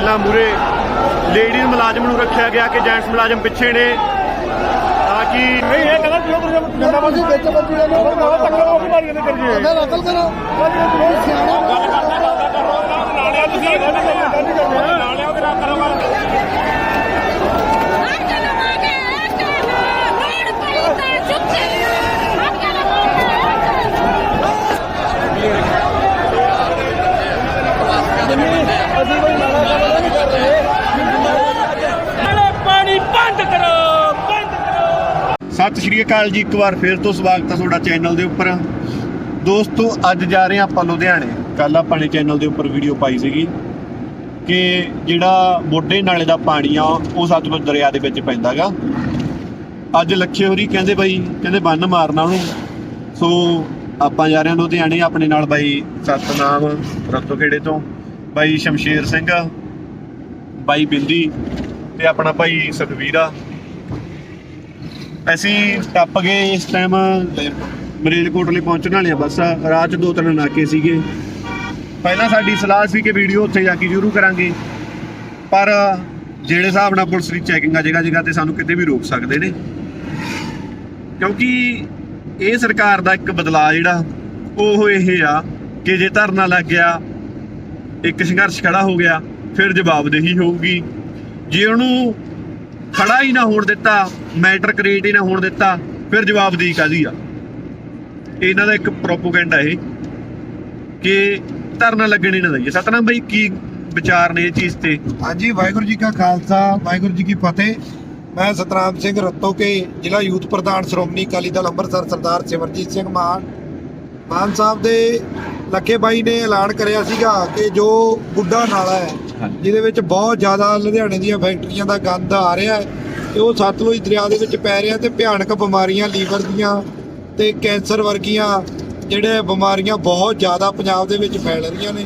ਪਹਿਲਾਂ ਮੂਰੇ ਲੇਡੀਜ਼ ਮੁਲਾਜ਼ਮ ਨੂੰ ਰੱਖਿਆ ਗਿਆ ਕਿ ਜੈਂਟਸ ਮੁਲਾਜ਼ਮ ਪਿੱਛੇ ਨੇ ਤਾਂ ਕਿ ਨਹੀਂ ਇਹ ਕਹਿੰਦਾ ਜਿਹੜਾ ਤੁਸੀਂ ਜੰਦਾ ਤੁਸੀਂ ਵਿੱਚ ਬੱਚੀ ਦੇ ਉਹ ਕਹਿੰਦਾ ਟੱਕਰ ਉਹ ਮਾਰੀ ਜਾਂਦੇ ਕਰੀਏ। ਅਗਰ ਅਕਲ ਕਰੋ। ਸਿਆਣਾ ਨਾਲਿਆ ਤੁਸੀਂ ਗੱਲ ਕਰਦੇ ਨਾਲਿਆ ਉਹਦੇ ਨਾਲ ਕਰੋ ਗੱਲ ਪਾਣੀ ਬੰਦ ਕਰੋ ਬੰਦ ਕਰੋ। ਸਤਿ ਸ਼੍ਰੀ ਅਕਾਲ ਜੀ, ਇੱਕ ਵਾਰ ਫੇਰ ਤੋਂ ਸਵਾਗਤ ਹੈ ਤੁਹਾਡਾ ਚੈਨਲ ਦੇ ਉੱਪਰ। ਦੋਸਤੋ, ਅੱਜ ਜਾ ਰਹੇ ਹਾਂ ਆਪਾਂ ਲੁਧਿਆਣੇ। ਕੱਲ ਆਪਾਂ ਨੇ ਚੈਨਲ ਦੇ ਉੱਪਰ ਵੀਡੀਓ ਪਾਈ ਸੀਗੀ ਕਿ ਜਿਹੜਾ ਮੋਢੇ ਨਾਲੇ ਦਾ ਪਾਣੀ ਆ, ਉਹ ਸਤਲੁਜ ਦਰਿਆ ਦੇ ਵਿੱਚ ਪੈਂਦਾਗਾ। ਅੱਜ ਲੱਖੇ ਹੋਰੀ ਕਹਿੰਦੇ ਬਾਈ, ਕਹਿੰਦੇ ਬੰਨ ਮਾਰਨਾ ਉਹਨੂੰ। ਸੋ, ਆਪਾਂ ਜਾ ਰਹੇ ਹਾਂ ਲੁਧਿਆਣੇ, ਆਪਣੇ ਨਾਲ ਬਾਈ ਸਤਨਾਮ ਰਤੋ ਖੇੜੇ ਤੋਂ। ਬਾਈ ਸ਼ਮਸ਼ੇਰ ਸਿੰਘ, ਬਾਈ ਬਿੰਦੀ ਤੇ ਆਪਣਾ ਭਾਈ ਸੁਖਵੀਰ ਆ। ਅਸੀਂ ਟੱਪ ਗਏ ਇਸ ਟਾਈਮ ਮਰੇਲਕੋਟਲੇ ਪਹੁੰਚਣ ਵਾਲੇ ਆ ਬਸ ਰਾਹ 'ਚ ਦੋ ਤਿੰਨ ਨਾਕੇ ਸੀਗੇ। ਪਹਿਲਾਂ ਸਾਡੀ ਸਲਾਹ ਸੀ ਕਿ ਵੀਡੀਓ ਉੱਥੇ ਜਾ ਕੇ ਸ਼ੁਰੂ ਕਰਾਂਗੇ। ਪਰ ਜਿਹੜੇ ਹਿਸਾਬ ਨਾਲ ਪੁਲਿਸ ਦੀ ਚੈਕਿੰਗ ਆ ਜਗ੍ਹਾ ਜਗ੍ਹਾ ਤੇ ਸਾਨੂੰ ਕਿਤੇ ਵੀ ਰੋਕ ਸਕਦੇ ਨੇ। ਕਿਉਂਕਿ ਇਹ ਸਰਕਾਰ ਦਾ ਇੱਕ ਬਦਲਾਅ ਜਿਹੜਾ, ਉਹ ਇਹ ਆ ਕਿ ਜੇ ਧਰਨਾ ਲੱਗ ਗਿਆ ਇੱਕ ਸੰਘਰਸ਼ ਖੜਾ ਹੋ ਗਿਆ, ਫਿਰ ਜਵਾਬਦੇਹੀ ਹੋਊਗੀ। ਜੇ ਉਹਨੂੰ ਖੜਾ ਹੀ ਨਾ ਹੋਣ ਦਿੱਤਾ, ਮੈਟਰ ਕ੍ਰੀਏਟ ਹੀ ਨਾ ਹੋਣ ਦਿੱਤਾ, ਫਿਰ ਜਵਾਬਦੇਹੀ ਕਾਦੀ ਆ? ਇਹਨਾਂ ਦਾ ਇੱਕ ਪ੍ਰੋਪੋਗੈਂਡਾ ਇਹ ਕਿ ਧਰਨਾ ਲੱਗਣ ਹੀ ਨਾ ਦਈਏ। ਸਤਨਾਮ ਬਾਈ, ਕੀ ਵਿਚਾਰ ਨੇ ਇਹ ਚੀਜ਼ ਤੇ? ਹਾਂਜੀ, ਵਾਹਿਗੁਰੂ ਜੀ ਕਾ ਖਾਲਸਾ, ਵਾਹਿਗੁਰੂ ਜੀ ਕੀ ਫਤਿਹ। ਮੈਂ ਸਤਨਾਮ ਸਿੰਘ ਰੱਤੋ ਕੇ ਜ਼ਿਲ੍ਹਾ ਯੂਥ ਪ੍ਰਧਾਨ ਸ਼੍ਰੋਮਣੀ ਅਕਾਲੀ ਦਲ ਅੰਮ੍ਰਿਤਸਰ ਸਰਦਾਰ ਸਿਮਰਜੀਤ ਸਿੰਘ ਮਾਨ ਮਾਨ ਸਾਹਿਬ ਦੇ ਲੱਖੇ ਬਾਈ ਨੇ ਐਲਾਨ ਕਰਿਆ ਸੀਗਾ ਕਿ ਜੋ ਬੁੱਢਾ ਨਾਲਾ ਹੈ ਜਿਹਦੇ ਵਿੱਚ ਬਹੁਤ ਜ਼ਿਆਦਾ ਲੁਧਿਆਣੇ ਦੀਆਂ ਫੈਕਟਰੀਆਂ ਦਾ ਗੰਦ ਆ ਰਿਹਾ ਹੈ ਤੇ ਉਹ ਸਤਲੁਜ ਦਰਿਆ ਦੇ ਵਿੱਚ ਪੈ ਰਿਹਾ ਤੇ ਭਿਆਨਕ ਬਿਮਾਰੀਆਂ ਲੀਵਰ ਦੀਆਂ ਤੇ ਕੈਂਸਰ ਵਰਗੀਆਂ ਜਿਹੜੇ ਬਿਮਾਰੀਆਂ ਬਹੁਤ ਜ਼ਿਆਦਾ ਪੰਜਾਬ ਦੇ ਵਿੱਚ ਫੈਲ ਰਹੀਆਂ ਨੇ।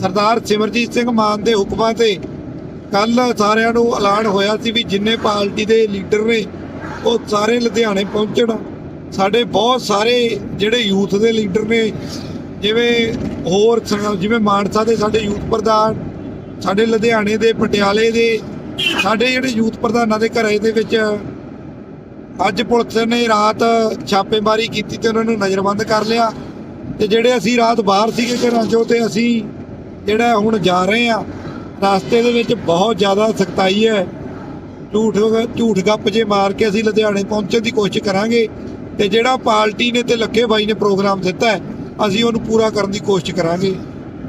ਸਰਦਾਰ ਸਿਮਰਜੀਤ ਸਿੰਘ ਮਾਨ ਦੇ ਹੁਕਮਾਂ ਤੇ ਕੱਲ ਸਾਰਿਆਂ ਨੂੰ ਐਲਾਨ ਹੋਇਆ ਸੀ ਵੀ ਜਿੰਨੇ ਪਾਰਟੀ ਦੇ ਲੀਡਰ ਨੇ ਉਹ ਸਾਰੇ ਲੁਧਿਆਣੇ ਪਹੁੰਚਣ। ਸਾਡੇ ਬਹੁਤ ਸਾਰੇ ਜਿਹੜੇ ਯੂਥ ਦੇ ਲੀਡਰ ਨੇ ਜਿਵੇਂ ਹੋਰ ਜਿਵੇਂ ਮਾਨਸਾ ਦੇ ਸਾਡੇ ਯੂਥ ਪ੍ਰਧਾਨ, ਸਾਡੇ ਲੁਧਿਆਣੇ ਦੇ, ਪਟਿਆਲੇ ਦੇ, ਸਾਡੇ ਜਿਹੜੇ ਯੂਥ ਪ੍ਰਧਾਨਾਂ ਦੇ ਘਰਾਂ ਦੇ ਵਿੱਚ ਅੱਜ ਪੁਲਿਸ ਨੇ ਰਾਤ ਛਾਪੇਮਾਰੀ ਕੀਤੀ ਤੇ ਉਹਨਾਂ ਨੂੰ ਨਜ਼ਰਬੰਦ ਕਰ ਲਿਆ। ਤੇ ਜਿਹੜੇ ਅਸੀਂ ਰਾਤ ਬਾਹਰ ਸੀਗੇ ਘਰਾਂ ਚੋਂ ਤੇ ਅਸੀਂ ਜਿਹੜਾ ਹੁਣ ਜਾ ਰਹੇ ਆ ਰਸਤੇ ਦੇ ਵਿੱਚ ਬਹੁਤ ਜ਼ਿਆਦਾ ਸਖਤਾਈ ਹੈ। ਝੂਠ ਝੂਠ ਗੱਪ ਜੇ ਮਾਰ ਕੇ ਅਸੀਂ ਲੁਧਿਆਣੇ ਪਹੁੰਚਣ ਦੀ ਕੋਸ਼ਿਸ਼ ਕਰਾਂਗੇ ਤੇ ਜਿਹੜਾ ਪਾਰਟੀ ਨੇ ਤੇ ਲੱਖੇ ਬਾਈ ਨੇ ਪ੍ਰੋਗਰਾਮ ਦਿੱਤਾ ਹੈ ਅਸੀਂ ਉਹਨੂੰ ਪੂਰਾ ਕਰਨ ਦੀ ਕੋਸ਼ਿਸ਼ ਕਰਾਂਗੇ।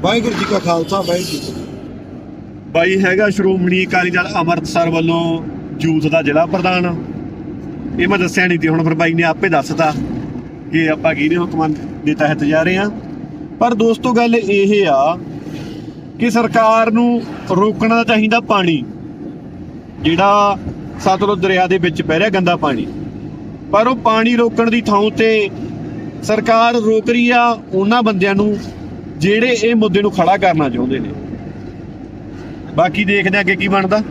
ਵਾਹਿਗੁਰੂ ਜੀ ਕਾ ਖਾਲਸਾ, ਵਾਹਿਗੁਰੂ ਜੀ ਕੀ ਫਤਿਹ। ਬਾਈ ਹੈਗਾ ਸ਼੍ਰੋਮਣੀ ਅਕਾਲੀ ਦਲ ਅੰਮ੍ਰਿਤਸਰ ਵੱਲੋਂ ਜੂਥ ਦਾ ਜ਼ਿਲ੍ਹਾ ਪ੍ਰਧਾਨ। ਇਹ ਮੈਂ ਦੱਸਿਆ ਨਹੀਂ ਤੇ ਹੁਣ ਫਿਰ ਬਾਈ ਨੇ ਆਪੇ ਦੱਸਤਾ ਕਿ ਆਪਾਂ ਕਿਹਦੇ ਹੁਕਮਾਂ ਦੇ ਤਹਿਤ ਜਾ ਰਹੇ ਹਾਂ। ਪਰ ਦੋਸਤੋ, ਗੱਲ ਇਹ ਆ ਕਿ ਸਰਕਾਰ ਨੂੰ ਰੋਕਣਾ ਚਾਹੀਦਾ ਪਾਣੀ। ਜਿਹੜਾ ਸਤਲੁਜ ਦਰਿਆ ਦੇ ਵਿੱਚ ਪੈ ਰਿਹਾ ਗੰਦਾ ਪਾਣੀ। ਪਰ ਉਹ ਪਾਣੀ ਰੋਕਣ ਦੀ ਥਾਂ ਤੇ ਸਰਕਾਰ ਰੋਕ ਰਹੀ ਆ ਉਹਨਾਂ ਬੰਦਿਆਂ ਨੂੰ ਜਿਹੜੇ ਇਹ ਮੁੱਦੇ ਨੂੰ ਖੜਾ ਕਰਨਾ ਚਾਹੁੰਦੇ ਨੇ। ਬਾਕੀ ਦੇਖਦੇ ਹਾਂ ਅੱਗੇ ਕੀ ਬਣਦਾ।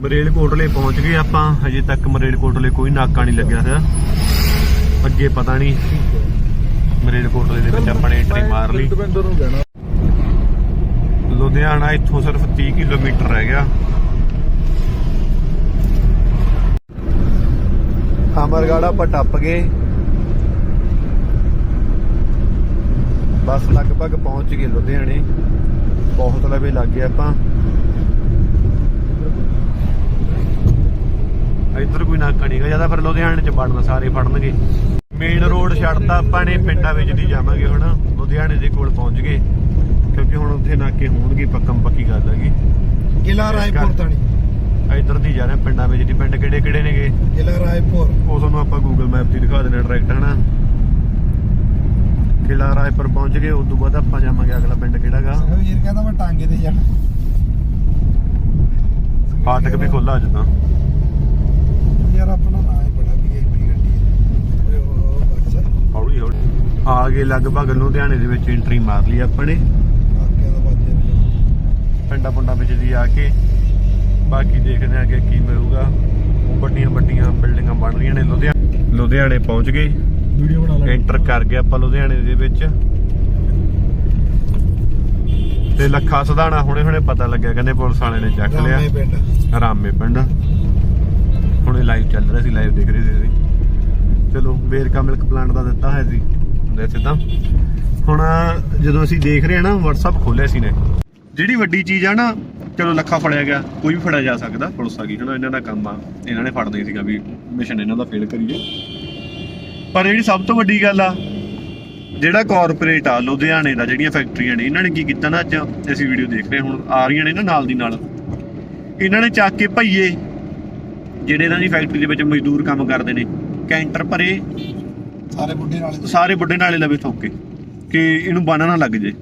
ਮਰੇਲ ਕੋਟਲੇ ਪਹੁੰਚ ਗਏ ਆਪਾਂ ਹਜੇ ਤੱਕ ਮਰੇਲ ਕੋਟਲੇ ਕੋਈ ਨਾਕਾ ਨਹੀਂ ਲੱਗਿਆ ਹੋਇਆ। ਅੱਗੇ ਪਤਾ ਨਹੀਂ ਮਰੇਲ ਕੋਟਲੇ ਦੇ ਵਿੱਚ ਆਪਾਂ ਨੇ ਐਂਟਰੀ ਮਾਰ ਲਈ। ਲੁਧਿਆਣਾ ਇੱਥੋਂ ਸਿਰਫ 30 ਕਿਲੋਮੀਟਰ ਰਹਿ ਗਿਆ। ਅਮਰਗੜਾ ਆਪਾਂ ਟੱਪ ਗਏ। ਬਸ ਲਗਭਗ ਪਹੁੰਚ ਗਏ ਲੁਧਿਆਣੇ। ਬਹੁਤ ਲਵੇ ਲੱਗ ਗਏ ਆਪਾਂ। ਇੱਧਰ ਕੋਈ ਨਾਕਾ ਨਹੀਂਗਾ ਜ਼ਿਆਦਾ ਫਿਰ ਲੁਧਿਆਣੇ ਚ ਵੜਨਾ ਸਾਰੇ ਫੜਨਗੇ ਮੇਨ ਰੋਡ ਛੱਡਤਾ ਆਪਾਂ ਨੇ ਪਿੰਡਾਂ ਵਿੱਚ ਦੀ ਜਾਵਾਂਗੇ ਹੁਣ। ਲੁਧਿਆਣੇ ਦੇ ਕੋਲ ਪਹੁੰਚ ਗਏ ਕਿਉਂਕਿ ਹੁਣ ਉੱਥੇ ਨਾਕੇ ਹੋਣਗੇ ਪੱਕਮ ਪੱਕੀ ਗੱਲ ਹੈਗੀ ਜ਼ਿਲ੍ਹਾ ਰਾਏਪੁਰ ਤਣੀ ਇੱਧਰ ਦੀ ਜਾ ਰਹੇ ਪਿੰਡਾਂ ਵਿੱਚ ਦੀ ਪਿੰਡ ਕਿਹੜੇ ਕਿਹੜੇ ਨੇਗੇ? ਜ਼ਿਲ੍ਹਾ ਰਾਏਪੁਰ। ਉਹ ਤੁਹਾਨੂੰ ਆਪਾਂ ਗੂਗਲ ਮੈਪ ਤੇ ਦਿਖਾ ਦਿੰਦੇ ਡਾਇਰੈਕਟ ਹਨਾ? ਕਿਲਾ ਰਾਏਪੁਰ ਪਹੁੰਚ ਗਏ ਉਸ ਤੋਂ ਬਾਅਦ ਆਪਾਂ ਜਾਵਾਂਗੇ ਅਗਲਾ ਪਿੰਡ ਕਿਹੜਾਗਾ? ਵੀਰ ਕਹਿੰਦਾ ਮੈਂ ਟਾਂਗੇ ਤੇ ਜਾਣਾ ਫਾਟਕ ਵੀ ਖੋਲਾ ਅੱਜ ਤਾਂ। ਯਾਰ ਆਪਣਾ ਨਾਂ ਹੀ ਬੜਾ ਵੀਆਈਪੀ ਗੱਡੀ ਹੈ। ਓਏ ਹੋ ਬੱਚਾ ਹੌਲੀ ਹੌਲੀ। ਆ ਗਏ ਲਗਭਗ ਲੁਧਿਆਣੇ ਦੇ ਵਿੱਚ ਐਂਟਰੀ ਮਾਰ ਲਈ ਆਪਾਂ ਨੇ ਪਿੰਡਾਂ ਪੁੰਡਾਂ ਵਿੱਚ ਦੀ ਆ ਕੇ। ਬਾਕੀ ਦੇਖਦੇ ਆ ਕਿ ਕੀ ਮਿਲੂਗਾ। ਉਹ ਵੱਡੀਆਂ ਵੱਡੀਆਂ ਬਿਲਡਿੰਗਾਂ ਬਣ ਰਹੀਆਂ ਨੇ। ਲੁਧਿਆਣੇ ਲੁਧਿਆਣੇ ਪਹੁੰਚ ਗਏ। ਵੀਡੀਓ ਬਣਾ ਐਂਟਰ ਕਰ ਗਏ ਆਪਾਂ ਲੁਧਿਆਣੇ ਦੇ ਵਿੱਚ। ਤੇ ਲੱਖਾ ਸਧਾਣਾ ਹੁਣੇ ਹੁਣੇ ਪਤਾ ਲੱਗਿਆ ਕਹਿੰਦੇ ਪੁਲਿਸ ਵਾਲੇ ਨੇ ਚੱਕ ਲਿਆ। ਰਾਮੇ ਪਿੰਡ। ਰਾਮੇ ਪਿੰਡ। ਹੁਣੇ ਲਾਈਵ ਚੱਲ ਰਿਹਾ ਸੀ ਲਾਈਵ ਦੇਖ ਰਹੇ ਸੀ ਅਸੀਂ। ਚਲੋ ਵੇਰਕਾ ਮਿਲਕ ਪਲਾਂਟ ਦਾ ਦਿੱਤਾ ਹੈ ਸੀ ਵੈਸੇ ਤਾਂ ਹੁਣ ਜਦੋਂ ਅਸੀਂ ਦੇਖ ਰਹੇ ਹਾਂ ਨਾ WhatsApp ਖੋਲਿਆ ਸੀ ਨੇ। ਜਿਹੜੀ ਵੱਡੀ ਚੀਜ਼ ਆ ਨਾ ਚਲੋ ਲੱਖਾ ਫੜਿਆ ਗਿਆ ਕੋਈ ਵੀ ਫੜਿਆ ਜਾ ਸਕਦਾ ਪੁਲਿਸ ਆ ਗਈ। ਹਨਾ ਇਹਨਾਂ ਦਾ ਕੰਮ ਆ। ਇਹਨਾਂ ਨੇ ਫੜਨਾ ਹੀ ਸੀਗਾ ਵੀ ਮਿਸ਼ਨ ਇਹਨਾਂ ਦਾ ਫੇਲ ਕਰੀਏ। ਪਰ ਜਿਹੜੀ ਸਭ ਤੋਂ ਵੱਡੀ ਗੱਲ ਆ ਜਿਹੜਾ ਕਾਰਪੋਰੇਟ ਆ ਲੁਧਿਆਣੇ ਦਾ ਜਿਹੜੀਆਂ ਫੈਕਟਰੀਆਂ ਨੇ ਇਹਨਾਂ ਨੇ ਕੀ ਕੀਤਾ ਨਾ ਅੱਜ ਅਸੀਂ ਵੀਡੀਓ ਦੇਖ ਰਹੇ ਹੁਣ ਆ ਰਹੀਆਂ ਨੇ ਨਾ ਨਾਲ ਦੀ ਨਾਲ। ਇਹਨਾਂ ਨੇ ਚੱਕ ਕੇ ਭਈਏ ਜਿਹੜੇ ਇਹਨਾਂ ਦੀ ਫੈਕਟਰੀ ਦੇ ਵਿੱਚ ਮਜ਼ਦੂਰ ਕੰਮ ਕਰਦੇ ਨੇ ਕੈਂਟਰ ਭਰੇ। ਸਾਰੇ ਬੁੱਢੇ ਨਾਲੇ ਸਾਰੇ ਬੁੱਢੇ ਨਾਲੇ ਲਵੇ ਠੋਕੇ ਕਿ ਇਹਨੂੰ ਬੰਨ ਨਾ ਲੱਗ ਜੇ।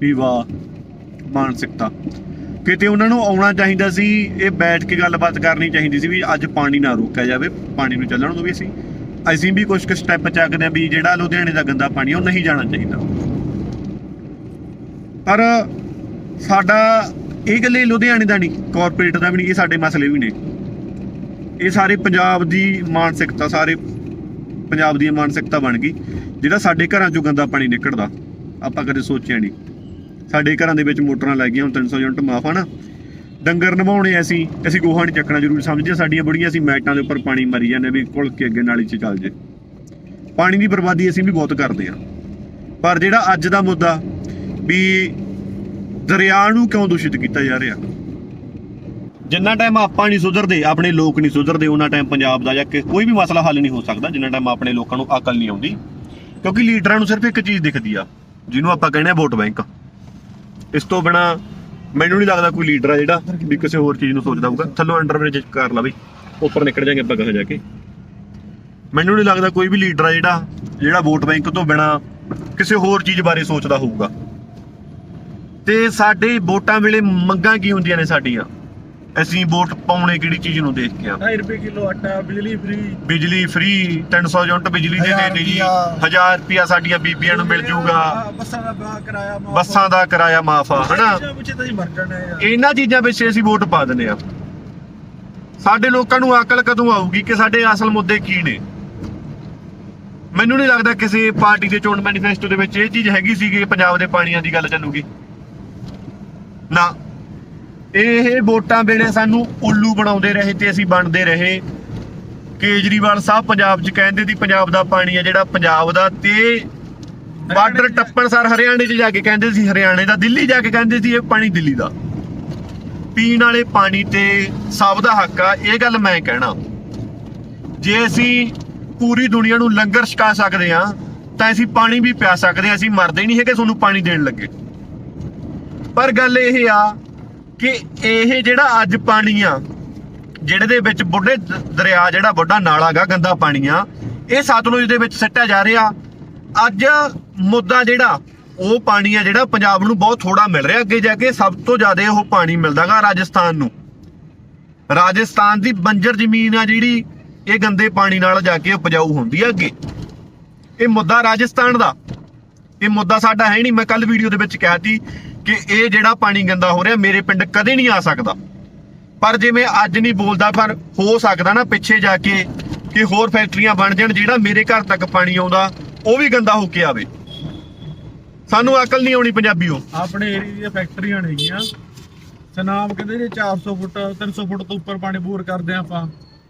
ਵੀ ਵਾਹ ਮਾਨਸਿਕਤਾ। ਕਿਤੇ ਉਹਨਾਂ ਨੂੰ ਆਉਣਾ ਚਾਹੀਦਾ ਸੀ ਇਹ ਬੈਠ ਕੇ ਗੱਲਬਾਤ ਕਰਨੀ ਚਾਹੀਦੀ ਸੀ ਵੀ ਅੱਜ ਪਾਣੀ ਨਾ ਰੋਕਿਆ ਜਾਵੇ ਪਾਣੀ ਨੂੰ ਚੱਲਣ ਦੋ ਵੀ ਅਸੀਂ। ਅਸੀਂ ਵੀ ਕੁਝ ਕੁ ਸਟੈਪ ਚੱਕਦੇ ਆ ਵੀ ਜਿਹੜਾ ਲੁਧਿਆਣੇ ਦਾ ਗੰਦਾ ਪਾਣੀ ਉਹ ਨਹੀਂ ਜਾਣਾ ਚਾਹੀਦਾ। ਪਰ ਸਾਡਾ ਇਹ ਗੱਲੇ ਲੁਧਿਆਣੇ ਦਾ ਨਹੀਂ ਕਾਰਪੋਰੇਟ ਦਾ ਵੀ ਨਹੀਂ, ਇਹ ਸਾਡੇ ਮਸਲੇ ਵੀ ਨੇ। ਇਹ ਸਾਰੇ ਪੰਜਾਬ ਦੀ ਮਾਨਸਿਕਤਾ, ਸਾਰੇ ਪੰਜਾਬ ਦੀ ਮਾਨਸਿਕਤਾ ਬਣ ਗਈ, ਜਿਹੜਾ ਸਾਡੇ ਘਰਾਂ ਚੋਂ ਗੰਦਾ ਪਾਣੀ ਨਿਕਲਦਾ। ਆਪਾਂ ਕਦੇ ਸੋਚਿਆ ਨਹੀਂ। ਸਾਡੇ ਘਰਾਂ ਦੇ ਵਿੱਚ ਮੋਟਰਾਂ ਲੱਗ ਗਈਆਂ, ਹੁਣ 300 ਯੂਨਿਟ ਮਾਫ ਆ ਨਾ। ਡੰਗਰ ਨਵਾਉਣੇ ਅਸੀਂ ਅਸੀਂ ਗੋਹਾ ਨਹੀਂ ਚੱਕਣਾ ਜ਼ਰੂਰੀ। ਸਮਝਦੇ ਸਾਡੀਆਂ ਬੜੀਆਂ ਅਸੀਂ ਮੈਟਾਂ ਦੇ ਉੱਪਰ ਪਾਣੀ ਮਰੀ ਜਾਂਦੇ ਵੀ ਘੁਲ ਕੇ ਅੱਗੇ ਨਾਲੀ 'ਚ ਚੱਲ ਜੇ। ਪਾਣੀ ਦੀ ਬਰਬਾਦੀ ਅਸੀਂ ਵੀ ਬਹੁਤ ਕਰਦੇ ਹਾਂ ਪਰ ਜਿਹੜਾ ਅੱਜ ਦਾ ਮੁੱਦਾ ਵੀ ਦਰਿਆ ਨੂੰ ਕਿਉਂ ਦੂਸ਼ਿਤ ਕੀਤਾ ਜਾ ਰਿਹਾ? ਜਿੰਨਾ ਟਾਈਮ ਆਪਾਂ ਨਹੀਂ ਸੁਧਰਦੇ, ਆਪਣੇ ਲੋਕ ਨਹੀਂ ਸੁਧਰਦੇ ਉਹਨਾਂ ਟਾਈਮ ਪੰਜਾਬ ਦਾ ਜਾਂ ਕੋਈ ਵੀ ਮਸਲਾ ਹੱਲ ਨਹੀਂ ਹੋ ਸਕਦਾ, ਜਿੰਨਾ ਟਾਈਮ ਆਪਣੇ ਲੋਕਾਂ ਨੂੰ ਅਕਲ ਨਹੀਂ ਆਉਂਦੀ। ਕਿਉਂਕਿ ਲੀਡਰਾਂ ਨੂੰ ਸਿਰਫ ਇੱਕ ਚੀਜ਼ ਦਿਖਦੀ ਆ, ਜਿਹਨੂੰ ਆਪਾਂ ਕਹਿੰਦੇ ਆ ਵੋਟ ਬੈਂਕ। ਇਸ ਤੋਂ ਬਿਨਾ ਮੈਨੂੰ ਨਹੀਂ ਲੱਗਦਾ ਕੋਈ ਲੀਡਰ ਆ ਜਿਹੜਾ ਵੀ ਕਿਸੇ ਹੋਰ ਚੀਜ਼ ਨੂੰ ਸੋਚਦਾ ਹੋਊਗਾ। ਥੱਲੋਂ ਅੰਡਰਬ੍ਰਿਜ ਕਰ ਲਾ ਬਈ, ਉੱਪਰ ਨਿਕਲ ਜਾਗੇ ਆਪਾਂ ਕਹਾਂ ਜਾ ਕੇ। ਮੈਨੂੰ ਨਹੀਂ ਲੱਗਦਾ ਕੋਈ ਵੀ ਲੀਡਰ ਆ ਜਿਹੜਾ ਜਿਹੜਾ ਵੋਟ ਬੈਂਕ ਤੋਂ ਬਿਨਾ ਕਿਸੇ ਹੋਰ ਚੀਜ਼ ਬਾਰੇ ਸੋਚਦਾ ਹੋਊਗਾ। ਤੇ ਸਾਡੇ ਵੋਟਾਂ ਵੇਲੇ ਮੰਗਾਂ ਕੀ ਹੁੰਦੀਆਂ ਨੇ ਸਾਡੀਆਂ? ਅਸੀਂ ਵੋਟ ਪਾਉਣੇ ਕਿਹੜੀ ਚੀਜ਼ ਨੂੰ ਦੇਖ ਕੇ ਆ? 2 ਰੁਪਏ ਕਿਲੋ ਆਟਾ ਬਿਜਲੀ ਫ੍ਰੀ ਬਿਜਲੀ ਫ੍ਰੀ 300 ਯੂਨਿਟ ਬਿਜਲੀ ਦੇ ਹਜ਼ਾਰ ਦੇ ਦੇ ਜੀ। ਰੁਪਈਆ। 1000 ਰੁਪਿਆ ਸਾਡੀਆਂ ਬੀਬੀਆਂ ਨੂੰ ਮਿਲ ਜਾਊਗਾ ਬੱਸਾਂ ਦਾ ਕਿਰਾਇਆ ਮਾਫ਼ ਬੱਸਾਂ ਦਾ ਕਿਰਾਇਆ ਮਾਫ ਆ ਹਨਾ? ਪਿੱਛੇ ਇਹਨਾਂ ਚੀਜ਼ਾਂ ਵਿੱਚ ਅਸੀਂ ਵੋਟ ਪਾ ਦਿੰਦੇ ਆ। ਸਾਡੇ ਲੋਕਾਂ ਨੂੰ ਅਕਲ ਕਦੋਂ ਆਊਗੀ ਕਿ ਸਾਡੇ ਅਸਲ ਮੁੱਦੇ ਕੀ ਨੇ? ਮੈਨੂੰ ਨਹੀਂ ਲੱਗਦਾ ਕਿਸੇ ਪਾਰਟੀ ਦੇ ਚੋਣ ਮੈਨੀਫੈਸਟੋ ਦੇ ਵਿੱਚ ਇਹ ਚੀਜ਼ ਹੈਗੀ ਸੀ ਕਿ ਪੰਜਾਬ ਦੇ ਪਾਣੀਆਂ ਦੀ ਗੱਲ ਚੱਲੂਗੀ। ਨਾ। ਇਹ ਵੋਟਾਂ ਵੇਲੇ ਸਾਨੂੰ ਉੱਲੂ ਬਣਾਉਂਦੇ ਰਹੇ ਤੇ ਅਸੀਂ ਬਣਦੇ ਰਹੇ। ਕੇਜਰੀਵਾਲ ਸਾਹਿਬ ਪੰਜਾਬ 'ਚ ਕਹਿੰਦੇ ਸੀ ਪੰਜਾਬ ਦਾ ਪਾਣੀ ਆ ਜਿਹੜਾ ਪੰਜਾਬ ਦਾ ਤੇ ਬਾਰਡਰ ਟੱਪਣ ਸਰ ਹਰਿਆਣੇ 'ਚ ਜਾ ਕੇ ਕਹਿੰਦੇ ਸੀ ਹਰਿਆਣੇ ਦਾ ਦਿੱਲੀ ਜਾ ਕੇ ਕਹਿੰਦੇ ਸੀ ਇਹ ਪਾਣੀ ਦਿੱਲੀ ਦਾ। ਪੀਣ ਵਾਲੇ ਪਾਣੀ ਤੇ ਸਭ ਦਾ ਹੱਕ ਆ ਇਹ ਗੱਲ ਮੈਂ ਕਹਿਣਾ। ਜੇ ਅਸੀਂ ਪੂਰੀ ਦੁਨੀਆ ਨੂੰ ਲੰਗਰ ਛਕਾ ਸਕਦੇ ਆ ਤਾਂ ਅਸੀਂ ਪਾਣੀ ਵੀ ਪਿਆ ਸਕਦੇ ਆ ਅਸੀਂ ਮਰਦੇ ਨਹੀਂ ਹੈਗੇ ਤੁਹਾਨੂੰ ਪਾਣੀ ਦੇਣ ਲੱਗੇ। ਪਰ ਗੱਲ ਇਹ ਆ ਕਿ ਇਹ ਜਿਹੜਾ ਅੱਜ ਪਾਣੀ ਆ, ਜਿਹੜੇ ਦੇ ਵਿੱਚ ਬੁੱਢੇ ਦਰਿਆ ਜਿਹੜਾ ਬੁੱਢਾ ਨਾਲਾ ਗਾ, ਗੰਦਾ ਪਾਣੀ ਆ, ਇਹ ਸਤਲੁਜ ਦੇ ਵਿੱਚ ਸਿੱਟਿਆ ਜਾ ਰਿਹਾ। ਅੱਜ ਮੁੱਦਾ ਜਿਹੜਾ, ਉਹ ਪਾਣੀ ਆ ਜਿਹੜਾ ਪੰਜਾਬ ਨੂੰ ਬਹੁਤ ਥੋੜਾ ਮਿਲ ਰਿਹਾ। ਅੱਗੇ ਜਾ ਕੇ ਸਭ ਤੋਂ ਜ਼ਿਆਦਾ ਉਹ ਪਾਣੀ ਮਿਲਦਾਗਾ ਰਾਜਸਥਾਨ ਨੂੰ। ਰਾਜਸਥਾਨ ਦੀ ਬੰਜਰ ਜ਼ਮੀਨ ਆ ਜਿਹੜੀ, ਇਹ ਗੰਦੇ ਪਾਣੀ ਨਾਲ ਜਾ ਕੇ ਉਪਜਾਊ ਹੁੰਦੀ ਆ ਅੱਗੇ। ਇਹ ਮੁੱਦਾ ਰਾਜਸਥਾਨ ਦਾ। ਇਹ ਮੁੱਦਾ ਸਾਡਾ ਹੈ ਨਹੀਂ। ਮੈਂ ਕੱਲ ਵੀਡੀਓ ਦੇ ਵਿੱਚ ਕਿਹਾ ਸੀ ਕਿ ਇਹ ਜਿਹੜਾ ਪਾਣੀ ਗੰਦਾ ਹੋ ਰਿਹਾ ਮੇਰੇ ਪਿੰਡ ਕਦੇ ਨਹੀਂ ਆ ਸਕਦਾ। ਪਰ ਜੇ ਮੈਂ ਅੱਜ ਨਹੀਂ ਬੋਲਦਾ ਪਰ ਹੋ ਸਕਦਾ ਨਾ ਪਿੱਛੇ ਜਾ ਕੇ ਕਿ ਹੋਰ ਫੈਕਟਰੀਆਂ ਬਣ ਜਾਣ ਜਿਹੜਾ ਮੇਰੇ ਘਰ ਤੱਕ ਪਾਣੀ ਆਉਂਦਾ ਉਹ ਵੀ ਗੰਦਾ ਹੋ ਕੇ ਆਵੇ। ਸਾਨੂੰ ਅਕਲ ਨਹੀਂ ਆਉਣੀ ਪੰਜਾਬੀਓ ਆਪਣੇ ਏਰੀਆ ਦੀਆਂ ਫੈਕਟਰੀਆਂ ਨੇਗੀਆਂ ਸਨਾਮ ਕਹਿੰਦੇ ਜੇ 400 ਫੁੱਟ 300 ਫੁੱਟ ਤੋਂ ਉੱਪਰ ਪਾਣੀ ਬੋਰ ਕਰਦੇ ਆ ਆਪਾਂ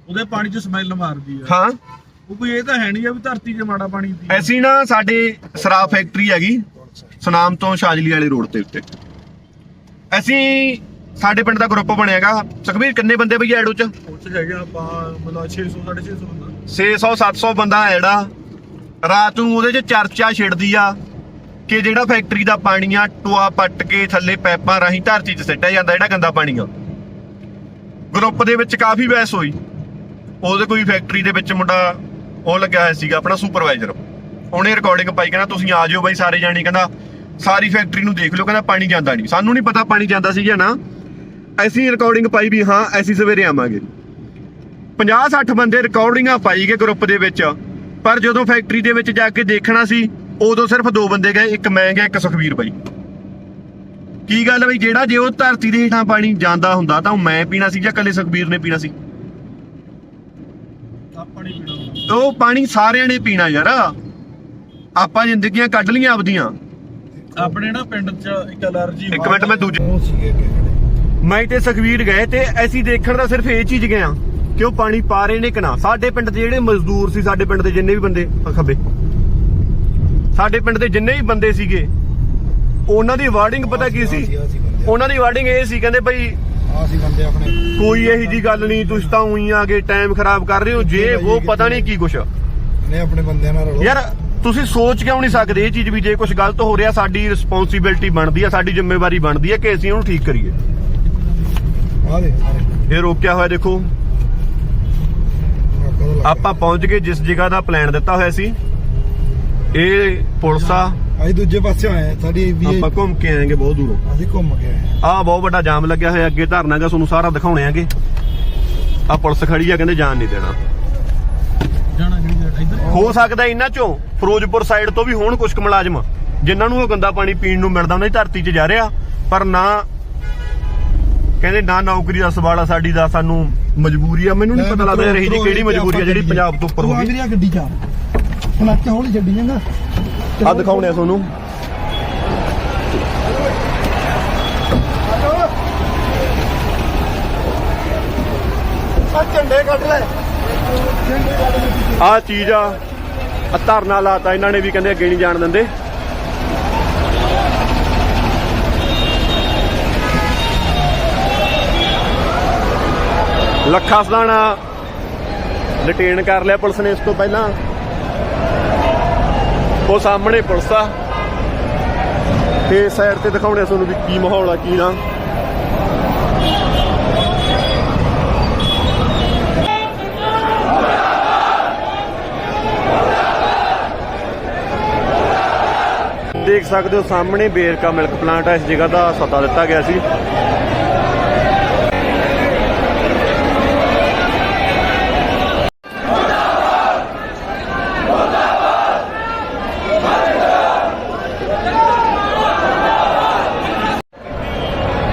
ਉਹਦੇ ਪਾਣੀ 'ਚ ਸਮੈਲ ਮਾਰਦੀ ਆ। ਹਾਂ। ਉਹ ਕੋਈ ਇਹ ਤਾਂ ਹੈ ਨਹੀਂ ਆ ਵੀ ਧਰਤੀ 'ਚ ਮਾੜਾ ਪਾਣੀ ਦੀ ਐਸੀ ਨਾ ਸਾਡੇ ਸ਼ਰਾਬ ਫੈਕਟਰੀ ਹੈਗੀ। ਸੁਨਾਮ ਤੋਂ ਸ਼ਾਜਲੀ ਵਾਲੇ ਰੋਡ ਦੇ ਉੱਤੇ। ਅਸੀਂ ਸਾਡੇ ਪਿੰਡ ਦਾ ਗਰੁੱਪ ਬਣਿਆਗਾ ਸੁਖਬੀਰ ਕਿੰਨੇ ਬੰਦੇ ਬਈ ਐਡੋ ਚ? ਉੱਥੇ ਹੈਗੇ ਆਪਾਂ ਮਤਲਬ 600 650 ਬੰਦਾ। 600 700 ਬੰਦਾ ਹੈ ਜਿਹੜਾ ਰਾਤ ਨੂੰ ਉਹਦੇ ਚ ਚਰਚਾ ਛਿੜਦੀ ਆ ਕਿ ਜਿਹੜਾ ਫੈਕਟਰੀ ਦਾ ਪਾਣੀ ਆ ਟੋਆ ਪੱਟ ਕੇ ਥੱਲੇ ਪੈਪਾਂ ਰਾਹੀਂ ਧਰਤੀ 'ਚ ਸਿੱਟਿਆ ਜਾਂਦਾ ਜਿਹੜਾ ਗੰਦਾ ਪਾਣੀ ਆ। ਗਰੁੱਪ ਦੇ ਵਿੱਚ ਕਾਫੀ ਬਹਿਸ ਹੋਈ। ਉਹਦੇ ਕੋਈ ਫੈਕਟਰੀ ਦੇ ਵਿੱਚ ਮੁੰਡਾ ਉਹ ਲੱਗਿਆ ਹੋਇਆ ਸੀਗਾ ਆਪਣਾ ਸੁਪਰਵਾਈਜ਼ਰ ਉਹਨੇ ਰਿਕਾਰਡਿੰਗ ਪਾਈ ਕਹਿੰਦਾ ਤੁਸੀਂ ਆ ਜਿਓ ਬਾਈ ਸਾਰੇ ਜਾਣੇ ਕਹਿੰਦਾ ਸਾਰੀ ਫੈਕਟਰੀ ਨੂੰ ਦੇਖ ਲਿਓ ਕਹਿੰਦਾ ਪਾਣੀ ਜਾਂਦਾ ਨਹੀਂ। ਸਾਨੂੰ ਨਹੀਂ ਪਤਾ ਪਾਣੀ ਜਾਂਦਾ ਸੀ ਜਾਂ ਨਾ। ਅਸੀਂ ਰਿਕਾਰਡਿੰਗ ਪਾਈ ਵੀ ਹਾਂ ਅਸੀਂ ਸਵੇਰੇ ਆਵਾਂਗੇ। 50 60 ਬੰਦੇ ਰਿਕਾਰਡਿੰਗਾਂ ਪਾਈ ਗਏ ਗਰੁੱਪ ਦੇ ਵਿੱਚ। ਪਰ ਜਦੋਂ ਫੈਕਟਰੀ ਦੇ ਵਿੱਚ ਜਾ ਕੇ ਦੇਖਣਾ ਸੀ ਉਦੋਂ ਸਿਰਫ ਦੋ ਬੰਦੇ ਗਏ ਇੱਕ ਮੈਂ ਗਿਆ ਇੱਕ ਸੁਖਵੀਰ ਬਾਈ। ਕੀ ਗੱਲ ਬਈ ਜਿਹੜਾ ਜੇ ਉਹ ਧਰਤੀ ਦੇ ਹੇਠਾਂ ਪਾਣੀ ਜਾਂਦਾ ਹੁੰਦਾ ਤਾਂ ਉਹ ਮੈਂ ਪੀਣਾ ਸੀ ਜਾਂ ਕੱਲੇ ਸੁਖਵੀਰ ਨੇ ਪੀਣਾ ਸੀ? ਉਹ ਪਾਣੀ ਸਾਰਿਆਂ ਨੇ ਪੀਣਾ ਯਾਰ। ਆਪਾਂ ਜ਼ਿੰਦਗੀਆਂ ਕੱਢ ਲੀਆਂ ਆਪਦੀਆਂ। ਆਪਣੇ ਨਾ ਪਿੰਡ 'ਚ ਇੱਕ ਅਲਰਜੀ ਇੱਕ ਮਿੰਟ ਮੈਂ ਦੂਜੇ ਉਹ ਸੀਗੇ ਕਿਹੜੇ? ਮੈਂ ਤੇ ਸੁਖਵੀਰ ਗਏ ਤੇ ਅਸੀਂ ਦੇਖਣ ਦਾ ਸਿਰਫ ਇਹ ਚੀਜ਼ ਗਿਆ ਕਿ ਉਹ ਪਾਣੀ ਪਾ ਰਹੇ ਨੇ ਕਿ ਨਾ। ਸਾਡੇ ਪਿੰਡ ਦੇ ਜਿਹੜੇ ਮਜ਼ਦੂਰ ਸੀ ਸਾਡੇ ਪਿੰਡ ਦੇ ਜਿੰਨੇ ਵੀ ਬੰਦੇ ਖੱਬੇ। ਸਾਡੇ ਪਿੰਡ ਦੇ ਜਿੰਨੇ ਵੀ ਬੰਦੇ ਸੀਗੇ ਉਹਨਾਂ ਦੀ ਵਾਰਡਿੰਗ ਪਤਾ ਕੀ ਸੀ? ਉਹਨਾਂ ਦੀ ਵਾਰਡਿੰਗ ਇਹ ਸੀ ਕਹਿੰਦੇ ਭਾਈ ਆ ਸੀ ਬੰਦੇ ਆਪਣੇ। ਕੋਈ ਇਹੀ ਜੀ ਗੱਲ ਨਹੀਂ ਤੁਸੀਂ ਤਾਂ ਉਹੀ ਆ ਕੇ ਟਾਈਮ ਖਰਾਬ ਕਰ ਰਹੇ ਹੋ ਜੇ ਉਹ ਪਤਾ ਨਹੀਂ ਕੀ ਕੁਛ ਨੇ ਆਪਣੇ ਬੰਦਿਆਂ ਨਾਲ ਰਲੋ। ਯਾਰ ਤੁਸੀਂ ਸੋਚ ਕਿਉਂ ਨਹੀਂ ਸਕਦੇ ਇਹ ਚੀਜ਼ ਵੀ ਜੇ ਕੁਝ ਗਲਤ ਹੋ ਰਿਹਾ ਸਾਡੀ ਰਿਸਪੌਂਸਿਬਿਲਟੀ ਬਣਦੀ ਆ ਸਾਡੀ ਜ਼ਿੰਮੇਵਾਰੀ ਬਣਦੀ ਆ ਕਿ ਅਸੀਂ ਉਹਨੂੰ ਠੀਕ ਕਰੀਏ। ਆ ਦੇ। ਇਹ ਰੋਕਿਆ ਹੋਇਆ ਦੇਖੋ। ਆਪਾਂ ਪਹੁੰਚ ਗਏ ਜਿਸ ਜਗ੍ਹਾ ਦਾ ਪਲਾਨ ਦਿੱਤਾ ਹੋਇਆ ਸੀ। ਇਹ ਪੁਲਿਸ ਆ। ਅਸੀਂ ਦੂਜੇ ਪਾਸੇ ਆਏ ਸਾਡੀ ਵੀ ਆਪਾਂ ਘੁੰਮ ਕੇ ਆਏਗੇ ਬਹੁਤ ਦੂਰੋਂ। ਅਸੀਂ ਘੁੰਮ ਕੇ ਆਏ ਆ। ਬਹੁਤ ਵੱਡਾ ਜਾਮ ਲੱਗਿਆ ਹੋਇਆ ਅੱਗੇ ਧਰਨਾਗਾ ਤੁਹਾਨੂੰ ਸਾਰਾ ਦਿਖਾਉਣੇ ਆਗੇ। ਆ ਪੁਲਿਸ ਖੜੀ ਆ ਕਹਿੰਦੇ ਜਾਣ ਨਹੀਂ ਦੇਣਾ। ਜਾਣਾ। ਹੋ ਸਕਦਾ ਇਹਨਾਂ ਚੋਂ ਫਿਰੋਜ਼ਪੁਰ ਸਾਈਡ ਤੋਂ ਵੀ ਹੋਣ ਕੁਝ ਕੁ ਮੁਲਾਜ਼ਮ ਜਿਨ੍ਹਾਂ ਨੂੰ ਉਹ ਗੰਦਾ ਪਾਣੀ ਪੀਣ ਨੂੰ ਮਿਲਦਾ ਉਹਨਾਂ ਦੀ ਧਰਤੀ 'ਚ ਜਾ ਰਿਹਾ ਪਰ ਨਾ ਕਹਿੰਦੇ ਨਾ ਨੌਕਰੀ ਦਾ ਸਵਾਲ ਆ ਸਾਡੀ ਦਾ ਸਾਨੂੰ ਮਜਬੂਰੀ ਆ। ਮੈਨੂੰ ਨਹੀਂ ਪਤਾ ਲੱਗਦਾ ਯਾਰ ਇਹ ਜੀ ਕਿਹੜੀ ਮਜਬੂਰੀ ਆ ਜਿਹੜੀ ਪੰਜਾਬ ਤੋਂ ਉੱਪਰ ਹੋ ਆ ਗਈ ਵੀਰਿਆ ਗੱਡੀ ਚ ਕਲੱਚ ਹੌਲੀ ਛੱਡੀ ਜਾਂਗਾ ਆ ਦਿਖਾਉਣੇ ਆ ਤੁਹਾਨੂੰ। ਆ ਝੰਡੇ ਕੱਢ ਲੈ। ਆ ਚੀਜ਼ ਆ ਆਹ ਧਰਨਾ ਲਾਤਾ, ਇਹਨਾਂ ਨੇ ਵੀ ਕਹਿੰਦੇ ਅੱਗੇ ਨਹੀਂ ਜਾਣ ਦਿੰਦੇ। ਲੱਖਾ ਸਦਾਣਾ ਡਿਟੇਨ ਕਰ ਲਿਆ ਪੁਲਿਸ ਨੇ ਇਸ ਤੋਂ ਪਹਿਲਾਂ। ਉਹ ਸਾਹਮਣੇ ਪੁਲਿਸ ਆ। ਤੇ ਸਾਈਡ ਤੇ ਦਿਖਾਉਣੇ ਤੁਹਾਨੂੰ ਵੀ ਕੀ ਮਾਹੌਲ ਆ, ਕੀ ਨਾ। ਦੇਖ ਸਕਦੇ ਹੋ, ਸਾਹਮਣੇ ਬੇਰਕਾ ਮਿਲਕ ਪਲਾਂਟ ਆ, ਇਸ ਜਗ੍ਹਾ ਦਾ ਸੱਦਾ ਦਿੱਤਾ ਗਿਆ ਸੀ।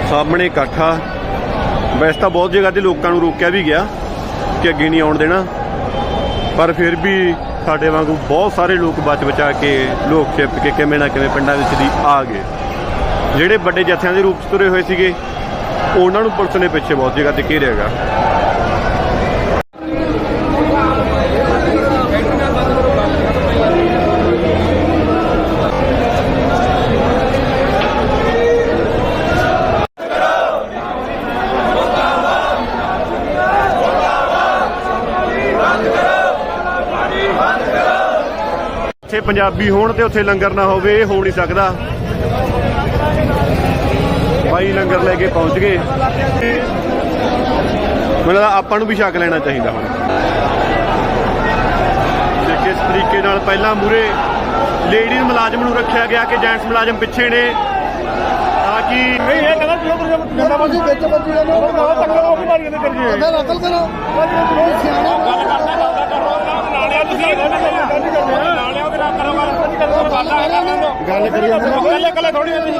ਸਾਹਮਣੇ ਇਕੱਠਾ। ਵੈਸੇ ਤਾਂ ਬਹੁਤ ਜਗ੍ਹਾ ਤੇ ਲੋਕਾਂ ਨੂੰ ਰੋਕਿਆ ਵੀ ਗਿਆ ਕਿ ਅੱਗੇ ਨਹੀਂ ਆਉਣ ਦੇਣਾ। ਪਰ ਫਿਰ ਵੀ ਸਾਡੇ ਵਾਂਗੂ ਬਹੁਤ ਸਾਰੇ ਲੋਕ ਬਚ ਬਚਾ ਕੇ, ਲੋਕ ਛਿਪ ਕੇ ਕਿਵੇਂ ਨਾ ਕਿਵੇਂ ਪਿੰਡਾਂ ਵਿੱਚ ਦੀ ਆ ਗਏ। ਜਿਹੜੇ ਵੱਡੇ ਜਥਿਆਂ ਦੇ ਰੂਪ 'ਚ ਤੁਰੇ ਹੋਏ ਸੀਗੇ, ਉਹਨਾਂ ਨੂੰ ਪੁਲਿਸ ਨੇ ਪਿੱਛੇ ਬਹੁਤ ਜਗ੍ਹਾ ਤੇ ਘੇਰਿਆ ਪੰਜਾਬੀ ਹੋਣ ਤੇ ਉੱਥੇ ਲੰਗਰ ਨਾ ਹੋਵੇ ਇਹ ਹੋ ਨਹੀਂ ਸਕਦਾ। ਭਾਈ ਲੰਗਰ ਲੈ ਕੇ ਪਹੁੰਚ ਗਏ। ਮੈਨੂੰ ਆਪਾਂ ਨੂੰ ਵੀ ਛਕ ਲੈਣਾ ਚਾਹੀਦਾ ਹੁਣ। ਤੇ ਕਿਸ ਤਰੀਕੇ ਨਾਲ ਪਹਿਲਾਂ ਮੂਰੇ ਲੇਡੀ ਮੁਲਾਜ਼ਮ ਨੂੰ ਰੱਖਿਆ ਗਿਆ ਕਿ ਜੈਂਟਸ ਮੁਲਾਜ਼ਮ ਪਿੱਛੇ ਨੇ। ਤਾਂ ਕਿ ਨਹੀਂ ਇਹ ਕਹਿੰਦਾ ਜਿੰਨਾ ਮਰਜ਼ੀ ਵਿੱਚ ਬੱਜੀ ਲੈ ਲਓ ਤੱਕਰ ਉਹ ਬਿਮਾਰੀਆਂ ਦੇ ਕਰੀਏ ਉਹਦਾ ਨਕਲ ਕਰੋ ਉਹ ਸਿਆਣਾ। ਗੱਲ ਨਾਲਿਆਂ ਤੁਸੀਂ ਨਾਲਿਆਂ ਦੇ ਨਾਲ ਕਰੋ ਗੱਲ ਕਰੀਏ ਕੱਲੇ ਕੱਲੇ ਥੋੜੀ ਦੇਖ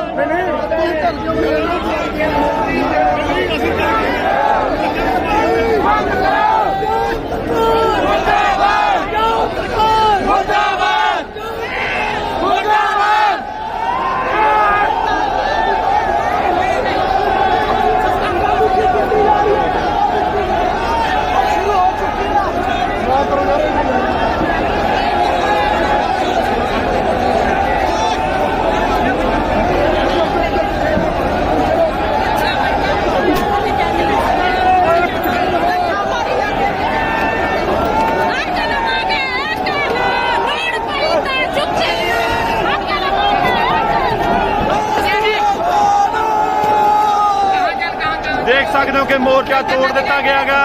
ਮੋਰਚਾ ਤੋੜ ਦਿੱਤਾ ਗਿਆਗਾ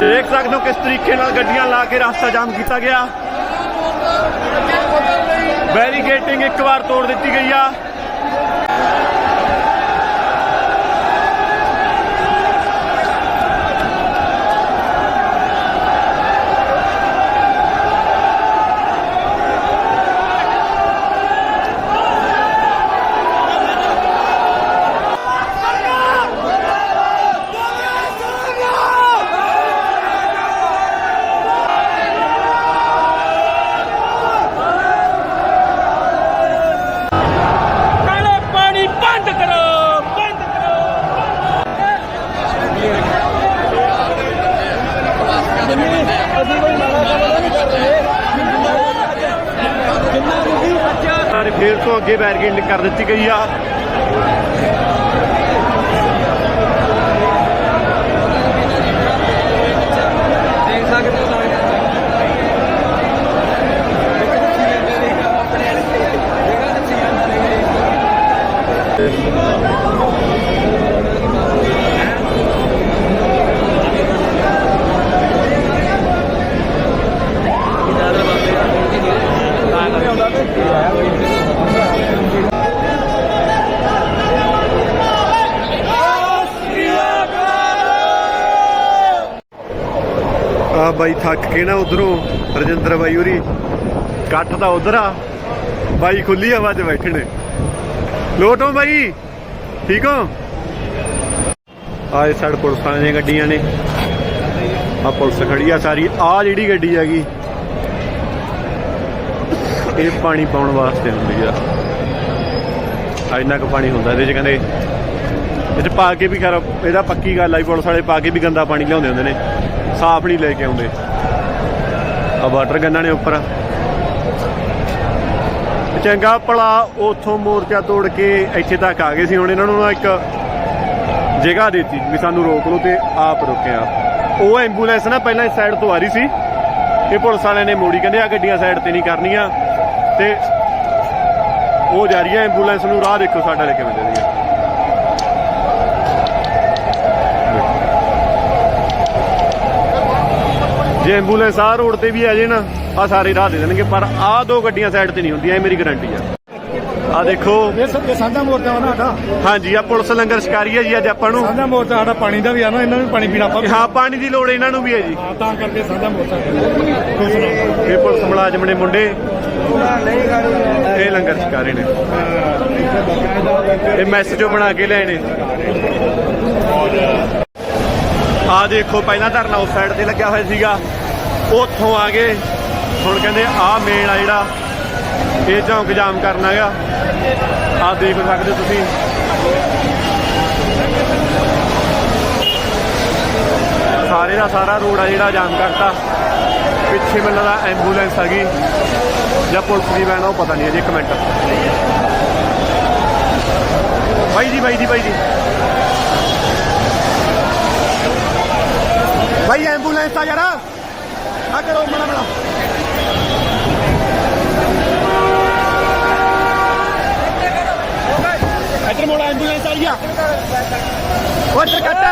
ਦੇਖ ਸਕਦੇ ਹੋ ਕਿਸ ਤਰੀਕੇ ਨਾਲ ਗੱਡੀਆਂ ਲਾ ਕੇ ਰਸਤਾ ਜਾਮ ਕੀਤਾ ਗਿਆ ਬੈਰੀਕੇਟਿੰਗ ਇੱਕ ਵਾਰ ਤੋੜ ਦਿੱਤੀ ਗਈ ਆ ਫੇਰ ਤੋਂ ਅੱਗੇ ਬੈਰੀਕੇਡ ਕਰ ਦਿੱਤੀ ਗਈ ਆ ਬਾਈ ਥੱਕ ਕੇ ਨਾ ਉਧਰੋਂ, ਰਜਿੰਦਰ ਬਾਈ ਉਰੀ। ਕੱਠ ਤਾਂ ਉਧਰ ਆ। ਬਾਈ ਖੁੱਲੀ ਹਵਾ 'ਚ ਬੈਠੇ ਨੇ। ਲੋਟੋ ਬਾਈ। ਠੀਕ ਹੋ? ਆਏ ਸਾਡ ਪੁਲਿਸਾਂ ਦੀਆਂ ਗੱਡੀਆਂ ਨੇ। ਆ ਪੁਲਿਸ ਖੜੀ ਆ ਸਾਰੀ। ਆ ਜਿਹੜੀ ਗੱਡੀ ਹੈਗੀ, ਇਹ ਪਾਣੀ ਪਾਉਣ ਵਾਸਤੇ ਹੁੰਦੀ ਆ। ਆ ਇੰਨਾ ਕੁ ਪਾਣੀ ਹੁੰਦਾ ਇਹਦੇ ਚ, ਕਹਿੰਦੇ। ਇਹ 'ਚ ਪਾ ਕੇ ਵੀ ਕਰ ਇਹਦਾ ਪੱਕੀ ਗੱਲ ਆਈ ਪੁਲਿਸ ਵਾਲੇ ਪਾ ਕੇ ਵੀ ਗੰਦਾ ਪਾਣੀ ਲਿਆਉਂਦੇ ਹੁੰਦੇ ਨੇ। ਸਾਫ਼ ਨਹੀਂ ਲੈ ਕੇ ਆਉਂਦੇ। ਆ ਵਾਟਰ ਗੰਨਾਂ ਨੇ ਉੱਪਰ। ਚੰਗਾ ਭਲਾ ਉਥੋਂ ਮੋਰਚਾ ਤੋੜ ਕੇ ਇੱਥੇ ਤੱਕ ਆ ਗਏ ਸੀ। ਹੁਣ ਇਹਨਾਂ ਨੂੰ ਨਾ ਇੱਕ ਜਗ੍ਹਾ ਦਿੱਤੀ ਵੀ ਸਾਨੂੰ ਰੋਕ ਲਓ ਤੇ ਆਪ ਰੁਕਿਆ ਉਹ ਐਂਬੂਲੈਂਸ ਨਾ ਪਹਿਲਾਂ ਇਸ ਸਾਈਡ ਤੋਂ ਆ ਰਹੀ ਸੀ। ਇਹ ਪੁਲਿਸ ਵਾਲਿਆਂ ਨੇ ਮੋੜੀ ਕਹਿੰਦੇ ਆ ਗੱਡੀਆਂ ਸਾਈਡ ਤੇ ਨਹੀਂ ਕਰਨੀਆਂ। ਤੇ ਉਹ ਜਾ ਰਹੀ ਹੈ ਐਂਬੂਲੈਂਸ ਨੂੰ, ਰਾਹ ਦੇਖੋ ਸਾਡਾ ਲੈ ਕੇ ਜਾਂਦੀ ਹੈ ਜੇ ਐਂਬੂਲੈਂਸ ਆ ਰੋਡ ਤੇ ਵੀ ਆ ਜੇ ਨਾ ਆ ਸਾਰੇ ਰਾਹ ਦੇ ਦੇਣਗੇ ਪਰ ਆ ਦੋ ਗੱਡੀਆਂ ਸਾਈਡ ਤੇ ਨਹੀਂ ਹੁੰਦੀਆਂ ਇਹ ਮੇਰੀ ਗਾਰੰਟੀ ਆ। ਆ ਦੇਖੋ। ਇਹ ਸਾਂਝਾ ਮੋਰਚਾ ਵਾ ਨਾ ਸਾਡਾ। ਹਾਂਜੀ ਆ ਪੁਲਿਸ ਲੰਗਰ ਸ਼ਿਕਾਰੀ ਹੈ ਜੀ ਅੱਜ ਆਪਾਂ ਨੂੰ। ਸਾਂਝਾ ਮੋਰਚਾ ਸਾਡਾ ਪਾਣੀ ਦਾ ਵੀ ਆ ਨਾ ਇਹਨਾਂ ਨੂੰ ਪਾਣੀ ਪੀਣਾ ਆਪਾਂ। ਹਾਂ ਪਾਣੀ ਦੀ ਲੋੜ ਇਹਨਾਂ ਨੂੰ ਵੀ ਹੈ ਜੀ। ਹਾਂ, ਤਾਂ ਕਰਕੇ ਸਾਂਝਾ ਮੋਰਚਾ ਇਹ ਪੁਲਿਸ ਮੁਲਾਜ਼ਮ ਨੇ ਮੁੰਡੇ ਇਹ ਲੰਗਰ ਸ਼ਿਕਾਰੀ ਨੇ। ਇਹ ਮੈਸੇਜ ਬਣਾ ਕੇ ਲਿਆਏ ਨੇ। ਆ ਦੇਖੋ ਪਹਿਲਾਂ ਧਰਨਾ ਉਸ ਸਾਈਡ ਤੇ ਲੱਗਿਆ ਹੋਇਆ ਸੀਗਾ। ਉੱਥੋਂ ਆ ਗਏ। ਹੁਣ ਕਹਿੰਦੇ ਆ ਮੇਨ ਆ ਜਿਹੜਾ ਇਹ ਚੌਂਕ ਜਾਮ ਕਰਨਾ ਹੈਗਾ ਆ ਦੇਖ ਸਕਦੇ ਹੋ ਤੁਸੀਂ। ਸਾਰੇ ਦਾ ਸਾਰਾ ਰੋਡ ਆ ਜਿਹੜਾ ਜਾਮ ਕਰਤਾ। ਪਿੱਛੇ ਮੈਨੂੰ ਲੱਗਦਾ ਐਂਬੂਲੈਂਸ ਹੈਗੀ ਜਾਂ ਪੁਲਿਸ ਦੀ ਵੈਨ ਆ, ਉਹ ਪਤਾ ਨਹੀਂ ਅਜੇ ਇੱਕ ਮਿੰਟ। ਬਾਈ ਜੀ ਬਾਈ ਜੀ ਬਾਈ ਜੀ। ਬਾਈ ਐਂਬੂਲੈਂਸ ਆ ਯਾਰ ਆ ਕਰੋ ਮਣਾ ਮਣਾ ਇੱਧਰ ਮੋੜਾ ਐਂਬੂਲੈਂਸ ਆਈ ਆ ਉਹ ਇੱਧਰ ਕੱਟ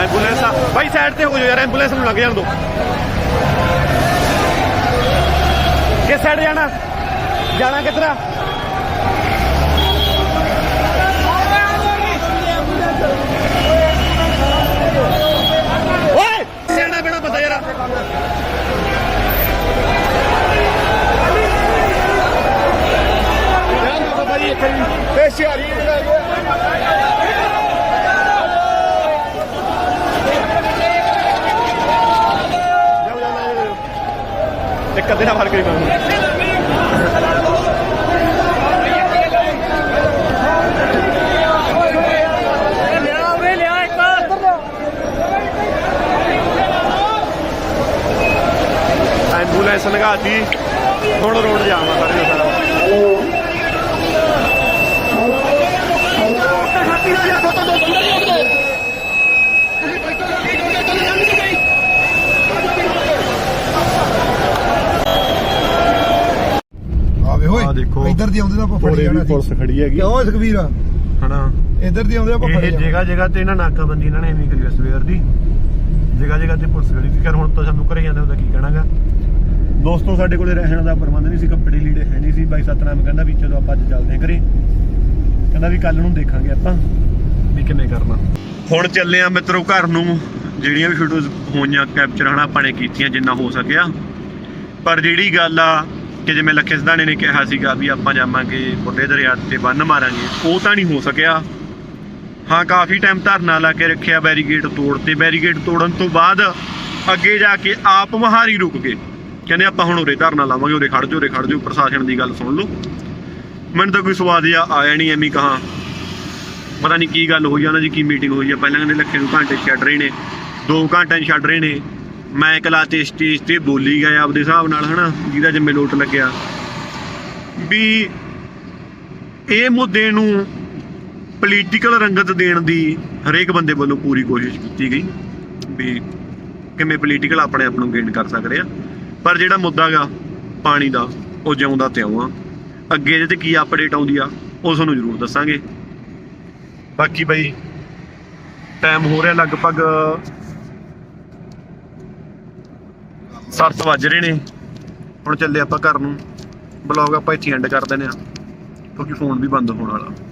ਐਂਬੂਲੈਂਸ ਆ ਬਾਈ ਸਾਈਡ ਤੇ ਹੋ ਜਾਓ ਯਾਰ ਐਂਬੂਲੈਂਸ ਨੂੰ ਲੱਗ ਜਾਣ ਦੋ ਕਿਸ ਸਾਈਡ ਜਾਣਾ ਜਾਣਾ ਕਿੱਧਰ ਆ ਇੱਕ ਅੱਧੇ ਨਾਲ ਫੜ ਕੇ ਮਾਰੂ ਐਂਬੂਲੈਂਸ ਲਗਾਤੀ ਹੁਣ ਰੋਡ ਜਾਮ ਆ ਸਾਰੇ ਦਾ ਸਾਰਾ ਆਵੇ ਹੋਏ ਦੇਖੋ। ਇੱਧਰ ਦੀ ਆਉਂਦੇ ਤਾਂ ਆਪਾਂ ਫੜ ਵੀ ਜਾਣਾ ਪੁਲਿਸ ਖੜੀ ਹੈਗੀ। ਕਿਉਂ ਸੁਖਵੀਰ ਹਨਾ। ਇੱਧਰ ਦੀ ਆਉਂਦੇ ਆਪਾਂ ਫੜ ਇਹ ਜਾਣਾ। ਜਗ੍ਹਾ ਜਗ੍ਹਾ ਤੇ ਨਾ ਨਾਕਾਬੰਦੀ ਇਹਨਾਂ ਨੇ ਐਵੇਂ ਕਰੀ ਆ ਸਵੇਰ ਦੀ। ਜਗ੍ਹਾ ਜਗ੍ਹਾ ਤੇ ਪੁਲਿਸ ਖੜੀ ਸੀ। ਕਰ ਹੁਣ ਤਾਂ ਸਾਨੂੰ ਘਰੇ ਜਾਂਦੇ ਉਹਦਾ ਕੀ ਕਹਿਣਾਗਾ? ਦੋਸਤੋ, ਸਾਡੇ ਕੋਲੇ ਰਹਿਣ ਦਾ ਪ੍ਰਬੰਧ ਨਹੀਂ ਸੀ, ਕੱਪੜੇ ਲੀੜੇ ਹੈ ਨਹੀਂ ਸੀ। ਬਾਈ ਸਤਨਾਮ ਕਹਿੰਦਾ ਵੀ ਚਲੋ ਆਪਾਂ ਅੱਜ ਚੱਲਦੇ ਹਾਂ ਘਰੇ। ਕਹਿੰਦਾ ਵੀ ਕੱਲ ਨੂੰ ਦੇਖਾਂਗੇ ਆਪਾਂ ਵੀ ਕਿਵੇਂ ਕਰਨਾ। ਹੁਣ ਚੱਲੇ ਆ ਮਿੱਤਰੋ ਘਰ ਨੂੰ। ਜਿਹੜੀਆਂ ਵੀ ਫੋਟੋਜ਼ ਹੋਈਆਂ ਕੈਪਚਰ ਹਨਾ ਆਪਾਂ ਨੇ ਕੀਤੀਆਂ, ਜਿੰਨਾ ਹੋ ਸਕਿਆ। ਪਰ ਜਿਹੜੀ ਗੱਲ ਆ ਕਿ ਜਿਵੇਂ ਲੱਖੇ ਸਿਧਾਣੇ ਨੇ ਕਿਹਾ ਸੀਗਾ ਵੀ ਆਪਾਂ ਜਾਵਾਂਗੇ ਬੁੱਢੇ ਦਰਿਆ ਤੇ ਬੰਨ ਮਾਰਾਂਗੇ, ਉਹ ਤਾਂ ਨਹੀਂ ਹੋ ਸਕਿਆ। ਹਾਂ, ਕਾਫੀ ਟਾਈਮ ਧਰਨਾ ਲਾ ਕੇ ਰੱਖਿਆ ਬੈਰੀਗੇਡ ਤੋੜਤੇ। ਬੈਰੀਗੇਡ ਤੋੜਨ ਤੋਂ ਬਾਅਦ ਅੱਗੇ ਜਾ ਕੇ ਆਪ ਮਹਾਰੀ ਰੁਕ ਗਏ। ਕਹਿੰਦੇ ਆਪਾਂ ਹੁਣ ਉਰੇ ਧਰਨਾ ਲਾਵਾਂਗੇ, ਉਰੇ ਖੜ ਜਾਓ, ਉਰੇ ਖੜ ਜਾਓ, ਪ੍ਰਸ਼ਾਸਨ ਦੀ ਗੱਲ ਸੁਣ ਲਓ। ਮੈਨੂੰ ਤਾਂ ਕੋਈ ਸਵਾਦ ਜਿਹਾ ਆਇਆ ਨਹੀਂ ਐਵੇਂ ਕਹਾ। ਪਤਾ ਨਹੀਂ ਕੀ ਗੱਲ ਹੋਈ ਆ, ਉਹਨਾਂ ਦੀ ਕੀ ਮੀਟਿੰਗ ਹੋਈ ਆ। ਪਹਿਲਾਂ ਕਹਿੰਦੇ ਲੱਖੇ ਨੂੰ ਘੰਟੇ ਛੱਡ ਰਹੇ ਨੇ 2 ਘੰਟੇ ਛੱਡ ਰਹੇ ਨੇ। ਮੈਂ ਕਲਾ ਤੇ ਸਟੇਜ ਤੇ ਬੋਲੀ ਗਿਆ ਆਪਦੇ ਹਿਸਾਬ ਨਾਲ, ਹਨਾ, ਜਿਹਦਾ ਜਿੰਮੇ ਲੋਟ ਲੱਗਿਆ। ਵੀ ਇਹ ਮੁੱਦੇ ਨੂੰ ਪੋਲੀਟੀਕਲ ਰੰਗਤ ਦੇਣ ਦੀ ਹਰੇਕ ਬੰਦੇ ਵੱਲੋਂ ਪੂਰੀ ਕੋਸ਼ਿਸ਼ ਕੀਤੀ ਗਈ। ਵੀ ਕਿਵੇਂ ਪੋਲੀਟੀਕਲ ਆਪਣੇ ਆਪ ਨੂੰ ਗੇਨ ਕਰ ਸਕਦੇ ਆ। ਪਰ ਜਿਹੜਾ ਮੁੱਦਾ ਗਾ ਪਾਣੀ ਦਾ, ਉਹ ਜਿਉਂਦਾ ਤਿਉਂ ਆ। ਅੱਗੇ ਇਹਦੇ ਤੇ ਕੀ ਅਪਡੇਟ ਆਉਂਦੀ ਆ, ਉਹ ਤੁਹਾਨੂੰ ਜ਼ਰੂਰ ਦੱਸਾਂਗੇ। ਬਾਕੀ ਬਈ ਟਾਈਮ ਹੋ ਰਿਹਾ ਲਗਭਗ 7 ਵੱਜ ਰਹੇ ਨੇ। ਹੁਣ ਚੱਲੇ ਆਪਾਂ ਘਰ ਨੂੰ। ਬਲੌਗ ਆਪਾਂ ਇੱਥੇ ਐਂਡ ਕਰ ਦਿੰਦੇ ਆ ਕਿਉਂਕਿ ਫੋਨ ਵੀ ਬੰਦ ਹੋਣ ਵਾਲਾ।